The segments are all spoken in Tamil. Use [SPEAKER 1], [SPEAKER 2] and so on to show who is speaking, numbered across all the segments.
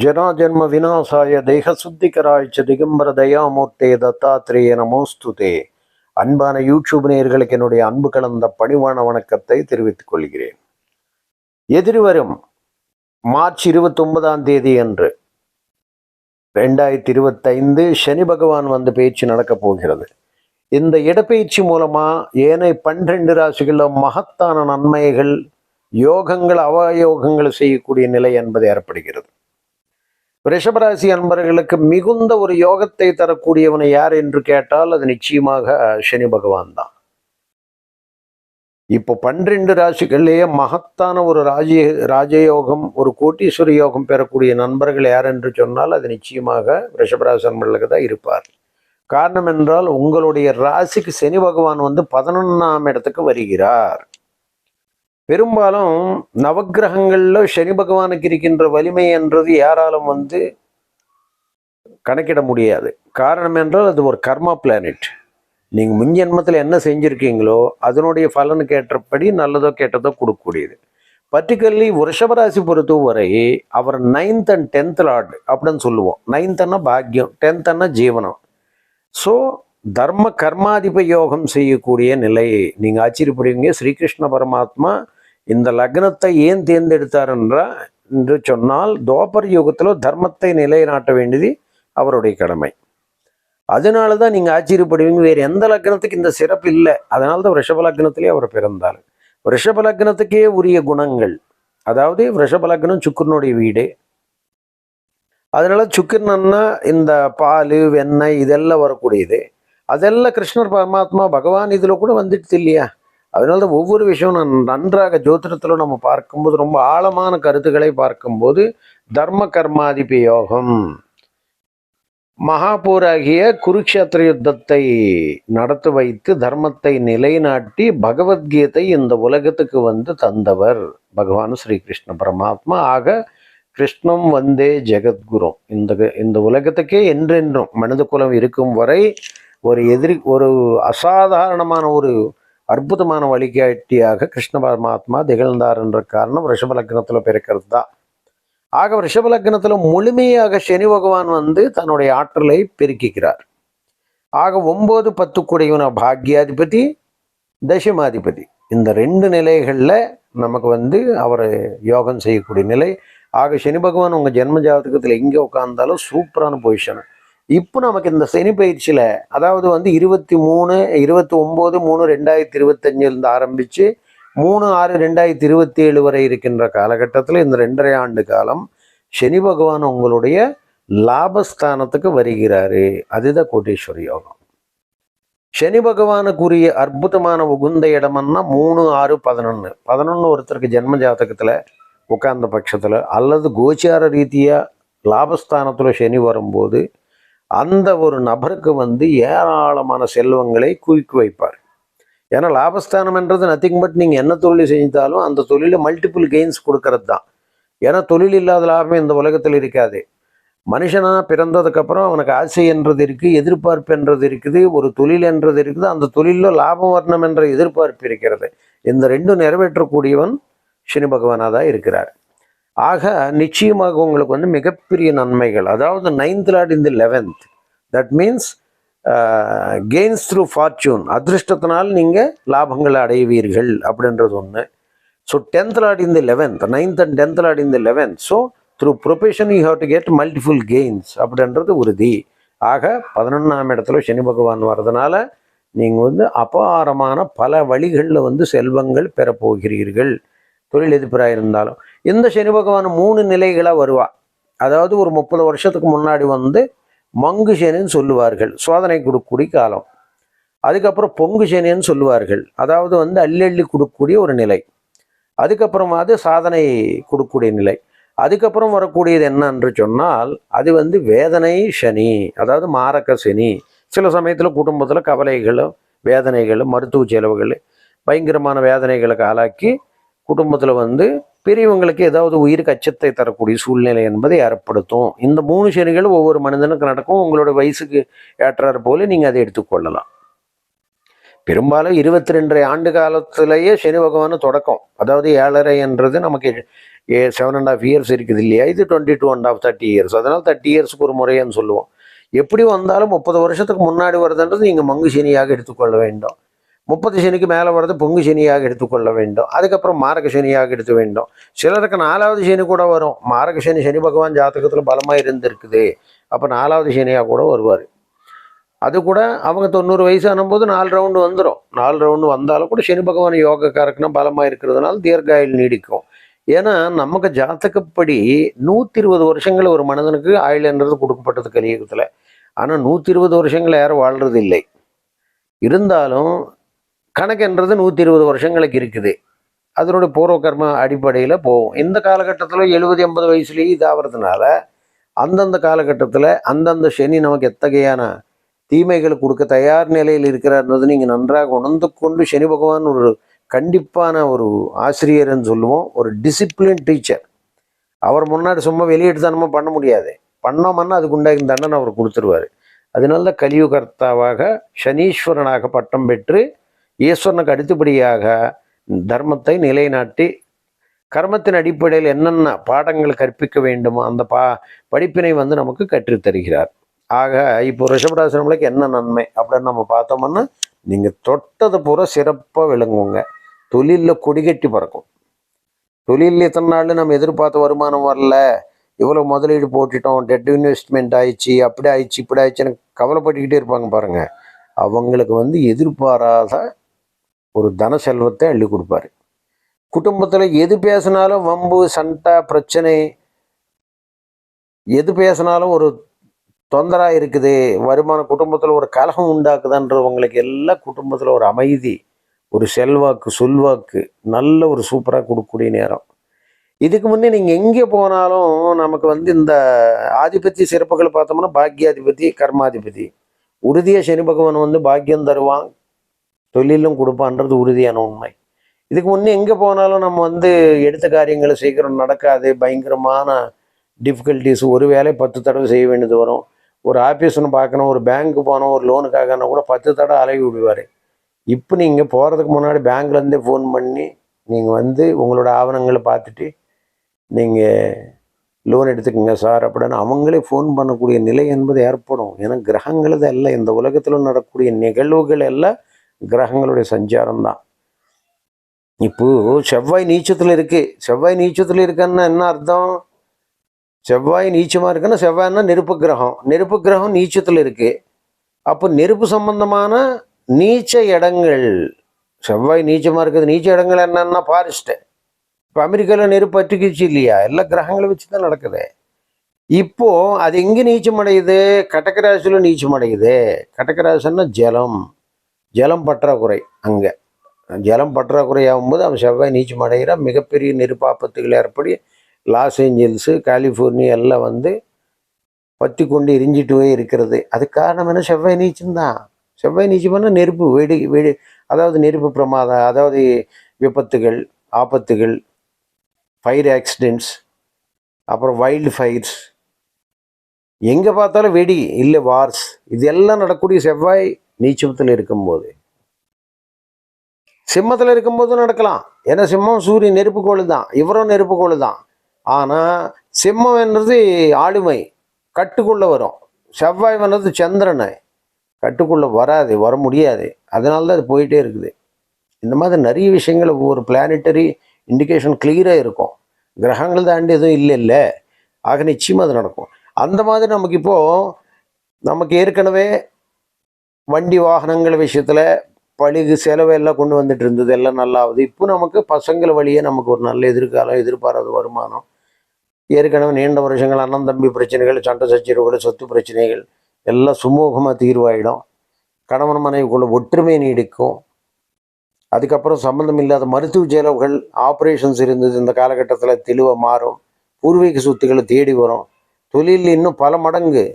[SPEAKER 1] ஜனாஜன்ம விநாசாய தேகசுத்திகராய்ச்ச திகம்பர தயாமூர்த்தே தத்தாத்திரேய நமோஸ்துதே அன்பான யூடியூப் நேயர்களுக்கு என்னுடைய அன்பு கலந்த பணிவான வணக்கத்தை தெரிவித்துக் கொள்கிறேன். எதிர்வரும் மார்ச் இருபத்தி ஒன்பதாம் தேதி அன்று ரெண்டாயிரத்தி இருபத்தைந்து சனி பகவான் வந்து பேச்சு நடக்கப் போகிறது. இந்த இடப்பெயர்ச்சி மூலமா ஏனைய பன்னிரெண்டு ராசிகளில் மகத்தான நன்மைகள் யோகங்கள் அவயோகங்கள் செய்யக்கூடிய நிலை என்பது ஏற்படுகிறது. ரிஷபராசி அன்பர்களுக்கு மிகுந்த ஒரு யோகத்தை தரக்கூடியவனை யார் என்று கேட்டால் அது நிச்சயமாக சனி பகவான் தான். இப்போ பன்னிரெண்டு ராசிகள்லேயே மகத்தான ஒரு ராஜ ராஜயோகம் ஒரு கோட்டீஸ்வர யோகம் பெறக்கூடிய நண்பர்கள் யார் என்று சொன்னால் அது நிச்சயமாக ரிஷபராசி அன்பர்களுக்கு தான் இருப்பார் காரணம் என்றால் உங்களுடைய ராசிக்கு சனி பகவான் வந்து பதினொன்றாம் இடத்துக்கு வருகிறார். பெரும்பாலும் நவகிரகங்களில் சனி பகவானுக்கு இருக்கின்ற வலிமை என்றது யாராலும் வந்து கணக்கிட முடியாது. காரணம் என்றால் அது ஒரு கர்மா பிளானட் நீங்கள் முன்ஜென்மத்தில் என்ன செஞ்சுருக்கீங்களோ அதனுடைய பலனுக்கு ஏற்றபடி நல்லதோ கேட்டதோ கொடுக்கக்கூடியது. பர்டிகுலர்லி ரிஷபராசி பொறுத்தவரை அவர் நைன்த் அண்ட் டென்த் லார்டு அப்படின்னு சொல்லுவோம். நைன்த்னா பாக்கியம் டென்த்னா ஜீவனம். ஸோ தர்ம கர்மாதிப யோகம் செய்யக்கூடிய நிலையை நீங்கள் ஆச்சரியப்படுவீங்க. ஸ்ரீகிருஷ்ண பரமாத்மா இந்த லக்னத்தை ஏன் தேர்ந்தெடுத்தார் என்றால் என்று சொன்னால் தோபர் யுகத்தில் தர்மத்தை நிலைநாட்ட வேண்டியது அவருடைய கடமை. அதனால தான் நீங்கள் ஆச்சரியப்படுவீங்க வேறு எந்த லக்னத்துக்கு இந்த சிறப்பு இல்லை. அதனால தான் ரிஷப லக்னத்திலே அவர் பிறந்தார். ரிஷப லக்னத்துக்கே உரிய குணங்கள் அதாவது ரிஷப லக்னம் சுக்கரனுடைய வீடு. அதனால சுக்கிரன்னா இந்த பால் வெண்ணெய் இதெல்லாம் வரக்கூடியது. அதெல்லாம் கிருஷ்ணர் பரமாத்மா பகவான் இதில் கூட வந்துடுது இல்லையா? அதனால தான் ஒவ்வொரு விஷயம் நான் நன்றாக ஜோதிடத்தில் நம்ம பார்க்கும்போது ரொம்ப ஆழமான கருத்துக்களை பார்க்கும்போது தர்ம கர்மாதிபி யோகம். மகாபூராகிய குருக்ஷேத்திர யுத்தத்தை நடத்தி வைத்து தர்மத்தை நிலைநாட்டி பகவத்கீதை இந்த உலகத்துக்கு வந்து தந்தவர் பகவான் ஸ்ரீகிருஷ்ண பரமாத்மா. ஆக கிருஷ்ணம் வந்தே ஜெகத்குரும் இந்த இந்த உலகத்துக்கே என்றென்றும் மனித குலம் இருக்கும் வரை ஒரு எதிரி ஒரு அசாதாரணமான ஒரு அற்புதமான வழிகாட்டியாக கிருஷ்ண பரமாத்மா திகழ்ந்தார் என்ற காரணம் ரிஷப லக்னத்தில் பிறக்கிறது தான். ஆக ரிஷப லக்னத்தில் முழுமையாக சனி பகவான் வந்து தன்னுடைய ஆற்றலை பெருக்கிக்கிறார். ஆக ஒம்பது பத்து குடையுன பாக்யாதிபதி தசமாதிபதி. இந்த ரெண்டு நிலைகளில் நமக்கு வந்து அவர் யோகம் செய்யக்கூடிய நிலை ஆக சனி பகவான் உங்கள் ஜென்ம ஜாதகத்தில் எங்கே உட்காந்தாலும் சூப்பரான பொசிஷன் இப்போ நமக்கு இந்த சனி பயிற்சியில் அதாவது வந்து இருபத்தி மூணு இருபத்தி ஒம்பது மூணு ரெண்டாயிரத்தி இருபத்தஞ்சிலிருந்து ஆரம்பித்து மூணு ஆறு ரெண்டாயிரத்தி இருபத்தி ஏழு வரை இருக்கின்ற காலகட்டத்தில் இந்த ரெண்டரை ஆண்டு காலம் சனி பகவான் உங்களுடைய லாபஸ்தானத்துக்கு வருகிறாரு. அதுதான் கோட்டீஸ்வர யோகம். சனி பகவானுக்குரிய அற்புதமான உகுந்த இடமன்னா மூணு ஆறு பதினொன்று பதினொன்று ஒருத்தருக்கு ஜென்ம ஜாதகத்தில் உட்கார்ந்த பட்சத்தில் அல்லது கோச்சார ரீதியாக லாபஸ்தானத்தில் சனி வரும்போது அந்த ஒரு நபருக்கு வந்து ஏராளமான செல்வங்களை குவிக்கு வைப்பார். ஏன்னா லாபஸ்தானம் என்றது நத்திங் பட் நீங்கள் என்ன தொழில் செஞ்சாலும் அந்த தொழிலில் மல்டிபிள் கெயின்ஸ் கொடுக்கறது தான் ஏன்னா தொழில் இல்லாத லாபம் இந்த உலகத்தில் இருக்காது. மனுஷனாக பிறந்ததுக்கப்புறம் அவனுக்கு ஆசை என்றது இருக்குது எதிர்பார்ப்பு என்றது இருக்குது ஒரு தொழில் என்றது இருக்குது அந்த தொழிலில் லாபம் வரணும் என்ற எதிர்பார்ப்பு இருக்கிறது. இந்த ரெண்டும் நிறைவேற்றக்கூடியவன் சனி பகவானாக தான் இருக்கிறார். ஆக நிச்சயமாக உங்களுக்கு வந்து மிகப்பெரிய நன்மைகள். அதாவது நைன்த் லார்ட் இந்த eleventh that means gains through fortune அதிர்ஷ்டத்தினால் நீங்கள் லாபங்களை அடைவீர்கள் அப்படின்றது ஒன்று ஸோ டென்த் லாட் இந்த eleventh ninth and tenth lord இந்த eleventh so through profession you have to get multiple gains அப்படின்றது உறுதி. ஆக பதினொன்றாம் இடத்துல சனி பகவான் வர்றதுனால நீங்கள் வந்து அபாரமான பல வழிகளில் வந்து செல்வங்கள் பெறப்போகிறீர்கள். தொழில் எதிர்ப்பராக இருந்தாலும் இந்த சனி பகவான் மூணு நிலைகளாக வருவா. அதாவது ஒரு முப்பது வருஷத்துக்கு முன்னாடி வந்து மங்கு சனின்னு சொல்லுவார்கள். சோதனை கொடுக்கக்கூடிய காலம். அதுக்கப்புறம் பொங்கு சனின்னு சொல்லுவார்கள். அதாவது வந்து அள்ளி அள்ளி கொடுக்கக்கூடிய ஒரு நிலை. அதுக்கப்புறமா அது சாதனை கொடுக்கக்கூடிய நிலை. அதுக்கப்புறம் வரக்கூடியது என்னன்னு சொன்னால் அது வந்து வேதனை சனி. அதாவது மாரக்க சனி. சில சமயத்தில் குடும்பத்தில் கவலைகளும் வேதனைகளும் மருத்துவ செலவுகள் பயங்கரமான வேதனைகளுக்கு ஆளாக்கி குடும்பத்தில் வந்து பெரியவங்களுக்கு ஏதாவது உயிருக்கு அச்சத்தை தரக்கூடிய சூழ்நிலை என்பதை ஏற்படுத்தும். இந்த மூணு சனிகள் ஒவ்வொரு மனிதனுக்கு நடக்கும். உங்களோட வயசுக்கு ஏற்றாறு போல நீங்கள் அதை எடுத்துக்கொள்ளலாம் பெரும்பாலும் இருபத்தி ரெண்டரை ஆண்டு காலத்திலேயே சனி பகவான் தொடக்கம். அதாவது ஏழரை என்றது நமக்கு செவன் அண்ட் ஆஃப் இயர்ஸ் இருக்குது இல்லையா? இது twenty two and half thirty years அதனால் தேர்ட்டி இயர்ஸ்க்கு ஒரு முறைன்னு சொல்லுவோம். எப்படி வந்தாலும் முப்பது வருஷத்துக்கு முன்னாடி வருதுன்றது நீங்கள் மங்கு சனியாக எடுத்துக்கொள்ள வேண்டும். முப்பது சனிக்கு மேலே வர்றது பொங்கு சனியாக எடுத்துக்கொள்ள வேண்டும். அதுக்கப்புறம் மாரக சனியாக எடுத்து வேண்டும். சிலருக்கு நாலாவது சனி கூட வரும். மாரக சனி சனி பகவான் ஜாதகத்தில் பலமாக இருந்திருக்குது. அப்போ நாலாவது சனியாக கூட வருவார். அது கூட அவங்க தொண்ணூறு வயசானும்போது நாலு ரவுண்டு வந்துடும் நாலு ரவுண்டு வந்தாலும் கூட சனி பகவான் யோகக்காரக்குனா பலமாக இருக்கிறதுனால தீர்காயில் நீடிக்கும். ஏன்னா நமக்கு ஜாத்தகப்படி நூற்றி இருபது வருஷங்கள் ஒரு மனிதனுக்கு ஆயுள்ன்றது கொடுக்கப்பட்டது கலியுகத்தில். ஆனால் நூற்றி இருபது வருஷங்கள் யாரும் வாழ்றது இல்லை இருந்தாலும் கணக்குன்றது நூற்றி இருபது வருஷங்களுக்கு இருக்குது. அதனுடைய பூர்வ கர்ம அடிப்படையில் போகும். இந்த காலகட்டத்தில் எழுபது எண்பது வயசுலேயே இதாகிறதுனால அந்தந்த காலகட்டத்தில் அந்தந்த சனி நமக்கு எத்தகையான தீமைகளை கொடுக்க தயார் நிலையில் இருக்கிறார்ன்றது நீங்கள் நன்றாக உணர்ந்து கொண்டு சனி பகவான் ஒரு கண்டிப்பான ஒரு ஆசிரியர்னு சொல்லுவோம். ஒரு டிசிப்ளின் டீச்சர் அவர் முன்னாடி சும்மா வெளியெடுத்தானமா பண்ண முடியாது. பண்ணோம்னா அதுக்கு உண்டாகிற தண்டனை அவர் கொடுத்துருவார். அதனால தான் கலியுகர்த்தாவாக சனீஸ்வரனாக பட்டம் பெற்று ஈஸ்வரனுக்கு அடுத்தபடியாக தர்மத்தை நிலைநாட்டி கர்மத்தின் அடிப்படையில் என்னென்ன பாடங்கள் கற்பிக்க வேண்டுமோ அந்த பா படிப்பினை வந்து நமக்கு கற்றுத்தருகிறார் ஆக இப்போ ரிஷபராசினங்களுக்கு என்ன நன்மை அப்படின்னு நம்ம பார்த்தோம்னா நீங்கள் தொட்டது பூரா சிறப்பாக விளங்குவோங்க தொழிலில் கொடிகட்டி பறக்கும். தொழிலில் எத்தனை நாள் நம்ம எதிர்பார்த்த வருமானம் வரல. இவ்வளோ முதலீடு போட்டுட்டோம். டெட் இன்வெஸ்ட்மெண்ட் ஆயிடுச்சு அப்படி ஆயிடுச்சு இப்படி ஆயிடுச்சுன்னு கவலைப்பட்டுக்கிட்டே இருப்பாங்க பாருங்கள் அவங்களுக்கு வந்து எதிர்பாராத ஒரு தன செல்வத்தை அள்ளி கொடுப்பாரு. குடும்பத்தில் எது பேசினாலும் வம்பு சண்டை பிரச்சனை எது பேசினாலும் ஒரு தொந்தரா இருக்குது வருமான குடும்பத்தில் ஒரு கலகம் உண்டாக்குதுன்றவங்களுக்கு எல்லாம் குடும்பத்தில் ஒரு அமைதி ஒரு செல்வாக்கு சொல்வாக்கு நல்ல ஒரு சூப்பராக கொடுக்கக்கூடிய நேரம். இதுக்கு முன்னே நீங்கள் எங்கே போனாலும் நமக்கு வந்து இந்த ஆதிபத்திய சிறப்புகள் பார்த்தோம்னா பாக்கியாதிபதி கர்மாதிபதி. உறுதியாக சனி பகவான் வந்து பாக்கியம் தருவான். தொழிலும் கொடுப்பான்றது உறுதியான உண்மை. இதுக்கு முன்னே எங்கே போனாலும் நம்ம வந்து எடுத்த காரியங்களை சீக்கிரம் நடக்காது பயங்கரமான டிஃபிகல்ட்டிஸ் ஒரு வேலை பத்து தடவை செய்ய வேண்டியது வரும். ஒரு ஆஃபீஸ்னு பார்க்கணும் ஒரு பேங்க்கு போனோம் ஒரு லோனுக்காகனா கூட பத்து தடவை அலைவி விடுவார். இப்போ நீங்கள் போகிறதுக்கு முன்னாடி பேங்க்லேருந்தே ஃபோன் பண்ணி நீங்கள் வந்து உங்களோட ஆவணங்களை பார்த்துட்டு நீங்கள் லோன் எடுத்துக்கங்க சார் அப்படின்னு அவங்களே ஃபோன் பண்ணக்கூடிய நிலை என்பது ஏற்படும். ஏன்னா கிரகங்களது எல்லாம். இந்த உலகத்தில் நடக்கக்கூடிய நிகழ்வுகள் எல்லாம் கிரகங்களுடைய சஞ்சாரம் தான் இப்போ செவ்வாய் நீச்சத்தில் இருக்கு. செவ்வாய் நீச்சத்தில் இருக்குன்னா என்ன அர்த்தம்? செவ்வாய் நீச்சமாக இருக்குன்னா செவ்வாய்னா நெருப்பு கிரகம். நெருப்பு கிரகம் நீச்சத்தில் இருக்கு. அப்போ நெருப்பு சம்பந்தமான நீச்ச இடங்கள் செவ்வாய் நீச்சமாக இருக்குது. நீச்ச இடங்கள் என்னன்னா ஃபாரஸ்ட்டு இப்போ அமெரிக்காவில் நெருப்பு அட்டுக்குச்சு இல்லையா? எல்லா கிரகங்களை வச்சு தான் நடக்குது. இப்போ அது எங்கே நீச்சம் அடையுது கடகராசியில் நீச்சம் அடையுது கடகராசின்னா ஜலம். ஜலம் பற்றாக்குறை அங்கே. ஜலம் பற்றாக்குறை ஆகும்போது அவன் செவ்வாய் நீச்சம் அடைகிறான். மிகப்பெரிய நெருப்பாப்பத்துகள் ஏற்படி லாஸ் ஏஞ்சல்ஸு கலிஃபோர்னியா எல்லாம் வந்து பற்றி கொண்டு எரிஞ்சிட்டுவே இருக்கிறது. அதுக்கு காரணம் என்ன? செவ்வாய் நீச்சம் தான். செவ்வாய் பண்ணால் நெருப்பு வெடி வெடி அதாவது நெருப்பு பிரமாதம் அதாவது விபத்துகள் ஆபத்துகள் ஃபயர் ஆக்சிடென்ட்ஸ் அப்புறம் வைல்டு ஃபயர்ஸ் எங்கே பார்த்தாலும் வெடி இல்லை வார்ஸ் இதெல்லாம் நடக்கக்கூடிய செவ்வாய் நீச்சபத்தில் இருக்கும்போது. சிம்மத்தில் இருக்கும்போது நடக்கலாம். ஏன்னா சிம்மம் சூரியன் நெருப்புக்கோள் தான். இவரும் நெருப்புக்கோள் தான். ஆனால் சிம்மம் என்றது ஆளுமை. கட்டுக்குள்ளே வரும். செவ்வாய் வந்தது சந்திரனை. கட்டுக்குள்ளே வராது வர முடியாது. அதனால தான் அது போயிட்டே இருக்குது. இந்த மாதிரி நிறைய விஷயங்கள் ஒவ்வொரு பிளானட்டரி இண்டிகேஷன் கிளியராக இருக்கும். கிரகங்கள் தாண்டி எதுவும் இல்லை இல்லை. ஆக நிச்சயமாக அது நடக்கும். அந்த மாதிரி நமக்கு இப்போது நமக்கு ஏற்கனவே வண்டி வாகனங்கள் விஷயத்தில் பழுகு செலவு எல்லாம் கொண்டு வந்துட்டு இருந்தது. எல்லாம் நல்லா ஆகுது இப்போ நமக்கு பசங்கள் வழியே நமக்கு ஒரு நல்ல எதிர்காலம் எதிர்பாராத வருமானம். ஏற்கனவே நீண்ட வருஷங்கள் அண்ணன் தம்பி பிரச்சனைகள் சண்டை சச்சரவுகள் சொத்து பிரச்சனைகள் எல்லாம் சுமூகமாக தீர்வாயிடும். கணவன் மனைவிக்குள்ள ஒற்றுமை நீடிக்கும். அதுக்கப்புறம் சம்மந்தம் இல்லாத மருத்துவ செலவுகள் ஆப்ரேஷன்ஸ் இருந்தது. இந்த காலகட்டத்தில் தெளிவாக மாறும். பூர்வீக சொத்துக்களை தேடி வரும். தொழில் இன்னும் பல மடங்கு.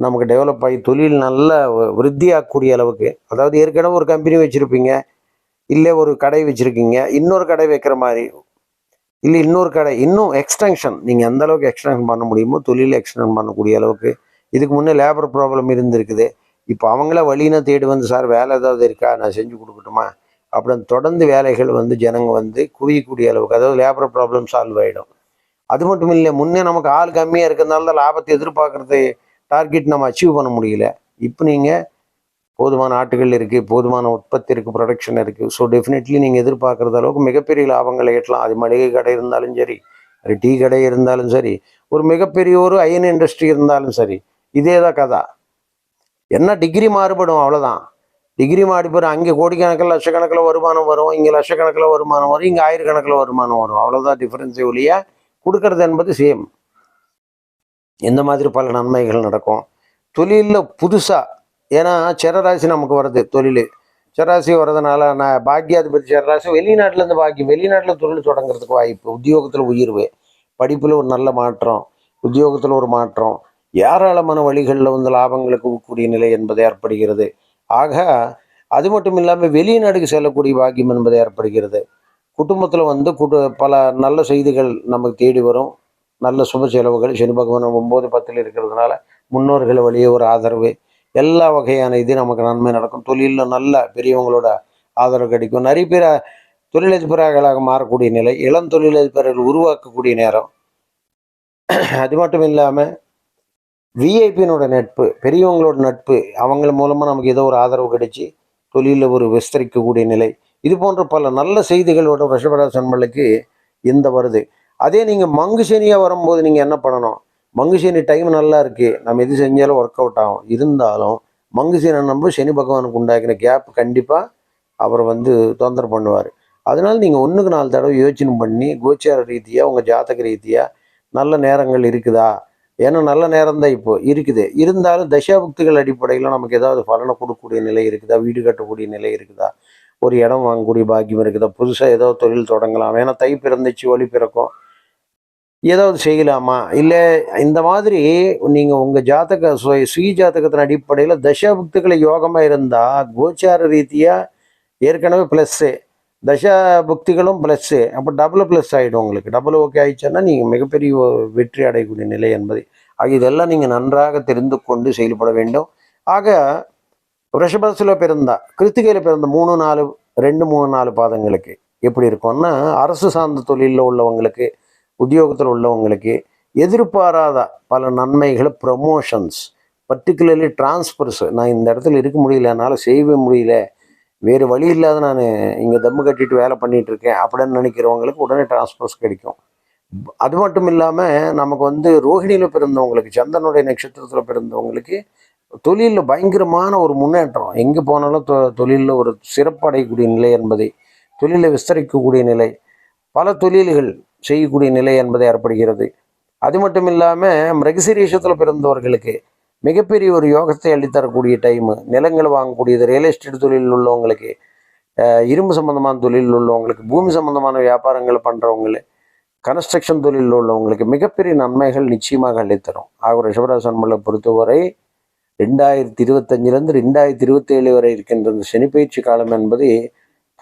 [SPEAKER 1] நமக்கு டெவலப் ஆகி தொழில் நல்ல விருத்தியாகக்கூடிய அளவுக்கு அதாவது ஏற்கனவே ஒரு கம்பெனி வச்சுருப்பீங்க இல்லை ஒரு கடை வச்சுருக்கீங்க இன்னொரு கடை வைக்கிற மாதிரி இல்லை இன்னொரு கடை இன்னும் எக்ஸ்டென்ஷன் நீங்கள் எந்த அளவுக்கு எக்ஸ்டென்ஷன் பண்ண முடியுமோ தொழில் எக்ஸ்டென்ஷன் பண்ணக்கூடிய அளவுக்கு இதுக்கு முன்னே லேபர் ப்ராப்ளம் இருந்திருக்குது. இப்போ அவங்கள வழினா தேடி வந்து சார் வேலை ஏதாவது இருக்கா? நான் செஞ்சு கொடுக்கட்டுமா? அப்படின்னு தொடர்ந்து வேலைகள் வந்து ஜனங்க வந்து குவியக்கூடிய அளவுக்கு அதாவது லேபர் ப்ராப்ளம் சால்வ் ஆகிடும் அது மட்டும் இல்லை முன்னே நமக்கு ஆள் கம்மியாக இருக்கிறதுனால தான் லாபத்தை எதிர்பார்க்குறது டார்கெட் நம்ம அச்சீவ் பண்ண முடியல. இப்போ நீங்கள் போதுமான ஆட்டுகள் இருக்குது போதுமான உற்பத்தி இருக்குது ப்ரொடக்ஷன் இருக்குது ஸோ டெஃபினெட்லி நீங்கள் எதிர்பார்க்குறது அளவுக்கு மிகப்பெரிய லாபங்களை ஏற்றலாம். அது மளிகை கடை இருந்தாலும் சரி ஒரு டீ கடை இருந்தாலும் சரி ஒரு மிகப்பெரிய ஒரு அயன் இண்டஸ்ட்ரி இருந்தாலும் சரி இதே தான் கதை. என்ன டிகிரி மாறுபடும்? அவ்வளோதான் டிகிரி மாறுபடும் அங்கே கோடிக்கணக்கில் லட்சக்கணக்கில் வருமானம் வரும் இங்கே லட்சக்கணக்கில் வருமானம் வரும் இங்கே ஆயிரக்கணக்கில் வருமானம் வரும். அவ்வளோதான் டிஃப்ரென்ஸே ஒழிய கொடுக்கறது என்பது சேம் இந்த மாதிரி பல நன்மைகள் நடக்கும். தொழிலில் புதுசாக ஏன்னா சரராசி நமக்கு வருது தொழில். சரராசி வர்றதுனால நான் பாக்கியாதிபதி சரராசி வெளிநாட்டிலேருந்து பாக்கியம் வெளிநாட்டில் தொழில் தொடங்குறதுக்கு வாய்ப்பு உத்தியோகத்தில் உயர்வு படிப்பில் ஒரு நல்ல மாற்றம் உத்தியோகத்தில் ஒரு மாற்றம் ஏராளமான வழிகளில் வந்து லாபங்களுக்கு கூடிய நிலை என்பது ஏற்படுகிறது. ஆக அது மட்டும் இல்லாமல் வெளிநாடுக்கு செல்லக்கூடிய பாக்கியம் என்பது ஏற்படுகிறது. குடும்பத்தில் வந்து குடு பல நல்ல செய்திகள் நமக்கு தேடி வரும். நல்ல சுப செலவுகள். சனி பகவான் ஒம்பது பத்தில் இருக்கிறதுனால முன்னோர்கள் வழியே ஒரு ஆதரவு. எல்லா வகையான இது நமக்கு நன்மை நடக்கும். தொழிலில் நல்ல பெரியவங்களோட ஆதரவு கிடைக்கும். நிறைய பேர் தொழிலதிபர்களாக மாறக்கூடிய நிலை இளம் தொழிலதிபர்கள் உருவாக்கக்கூடிய நேரம். அது மட்டும் இல்லாமல் விஐபியினோட நட்பு பெரியவங்களோட நட்பு அவங்கள மூலமாக நமக்கு ஏதோ ஒரு ஆதரவு கிடைச்சி தொழிலில் ஒரு விஸ்தரிக்கக்கூடிய நிலை. இது போன்ற பல நல்ல செய்திகளோட ரிஷபராசன்மலுக்கு இந்த வருது. அதே நீங்கள் மங்கு சனியாக வரும்போது நீங்கள் என்ன பண்ணணும்? மங்கு சனி டைம் நல்லா இருக்குது நம்ம எது செஞ்சாலும் ஒர்க் அவுட் ஆகும். இருந்தாலும் மங்கு சனி நம்ம சனி பகவானுக்கு உண்டாக்கின கேப் கண்டிப்பாக அவர் வந்து தொந்தரவு பண்ணுவார். அதனால் நீங்கள் ஒன்றுக்கு நாலு தடவை யோசனை பண்ணி கோச்சார ரீதியாக உங்கள் ஜாதக ரீதியாக நல்ல நேரங்கள் இருக்குதா? ஏன்னா நல்ல நேரம் தான் இப்போ இருக்குது. இருந்தாலும் தசாபுக்திகள் அடிப்படையில் நமக்கு ஏதாவது பலனை கொடுக்கக்கூடிய நிலை இருக்குதா? வீடு கட்டக்கூடிய நிலை இருக்குதா? ஒரு இடம் வாங்கக்கூடிய பாக்கியம் இருக்குதா? புதுசாக ஏதோ தொழில் தொடங்கலாம். ஏன்னா தை பிறந்துச்சு ஒளி பிறக்கும். ஏதாவது செய்யலாமா? இல்லை இந்த மாதிரி நீங்கள் உங்கள் ஜாதக சுய சுய ஜாதகத்தின் அடிப்படையில் தசாபுக்திகளை யோகமாக இருந்தால் கோச்சார ரீதியாக ஏற்கனவே ப்ளஸ்ஸு தசா புக்திகளும் ப்ளஸ்ஸு அப்போ டபுள் ப்ளஸ் ஆகிடும் உங்களுக்கு. டபுள் ஓகே ஆயிடுச்சுன்னா நீங்கள் மிகப்பெரிய ஒரு வெற்றி அடையக்கூடிய நிலை என்பது. ஆக இதெல்லாம் நீங்கள் நன்றாக தெரிந்து கொண்டு செயல்பட வேண்டும். ஆக ரிஷபத்தில் பிறந்தா கிருத்திகையில் பிறந்த மூணு நாலு ரெண்டு மூணு நாலு பாதங்களுக்கு எப்படி இருக்கும்னா அரசு சார்ந்த தொழிலில் உள்ளவங்களுக்கு உத்தியோகத்தில் உள்ளவங்களுக்கு எதிர்பாராத பல நன்மைகள் ப்ரமோஷன்ஸ் பர்டிகுலர்லி டிரான்ஸ்ஃபர்ஸ் நான் இந்த இடத்துல இருக்க முடியல என்னால் செய்யவே முடியல. வேறு வழி இல்லாத நான் இங்கே தம்மு கட்டிட்டு வேலை பண்ணிகிட்டு இருக்கேன் அப்படின்னு நினைக்கிறவங்களுக்கு உடனே டிரான்ஸ்ஃபர்ஸ் கிடைக்கும். அது மட்டும் இல்லாமல் நமக்கு வந்து ரோஹிணியில் பிறந்தவங்களுக்கு சந்தனுடைய நட்சத்திரத்தில் பிறந்தவங்களுக்கு தொழிலில் பயங்கரமான ஒரு முன்னேற்றம். எங்கே போனாலும் தொ தொழிலில் ஒரு சிறப்படையக்கூடிய நிலை என்பதை தொழிலை விஸ்தரிக்கக்கூடிய நிலை. பல தொழில்கள் செய்யக்கூடிய நிலை என்பது ஏற்படுகிறது. அது மட்டும் இல்லாமல் மிருகசீரீஷத்தில் பிறந்தவர்களுக்கு மிகப்பெரிய ஒரு யோகத்தை அள்ளித்தரக்கூடிய டைமு நிலங்கள் வாங்கக்கூடியது ரியல் எஸ்டேட் தொழிலில் உள்ளவங்களுக்கு இரும்பு சம்பந்தமான தொழிலில் உள்ளவங்களுக்கு பூமி சம்பந்தமான வியாபாரங்கள் பண்ணுறவங்களுக்கு கன்ஸ்ட்ரக்ஷன் தொழிலில் உள்ளவங்களுக்கு மிகப்பெரிய நன்மைகள் நிச்சயமாக அள்ளித்தரும் ஆக ரிஷபராசி மலை பொறுத்தவரை ரெண்டாயிரத்தி இருபத்தஞ்சிலேருந்து ரெண்டாயிரத்தி இருபத்தேழு வரை இருக்கின்ற இந்த சனிப்பயிற்சி காலம் என்பது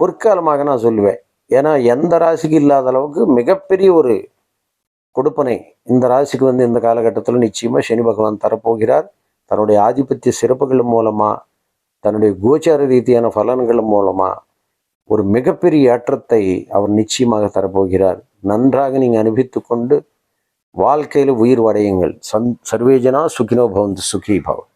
[SPEAKER 1] பொற்காலமாக நான் சொல்லுவேன். ஏன்னா எந்த ராசிக்கு இல்லாத அளவுக்கு மிகப்பெரிய ஒரு கொடுப்பனை இந்த ராசிக்கு வந்து இந்த காலகட்டத்தில் நிச்சயமாக சனி பகவான் தரப்போகிறார். தன்னுடைய ஆதிபத்திய சிறப்புகள் மூலமாக தன்னுடைய கோச்சார ரீதியான பலன்கள் மூலமாக ஒரு மிகப்பெரிய ஏற்றத்தை அவர் நிச்சயமாக தரப்போகிறார். நன்றாக நீங்கள் அனுபவித்து கொண்டு வாழ்க்கையில் உயிர் வடையுங்கள். சந் சர்வேஜனா சுகினோ பவந்து சுகி பவன்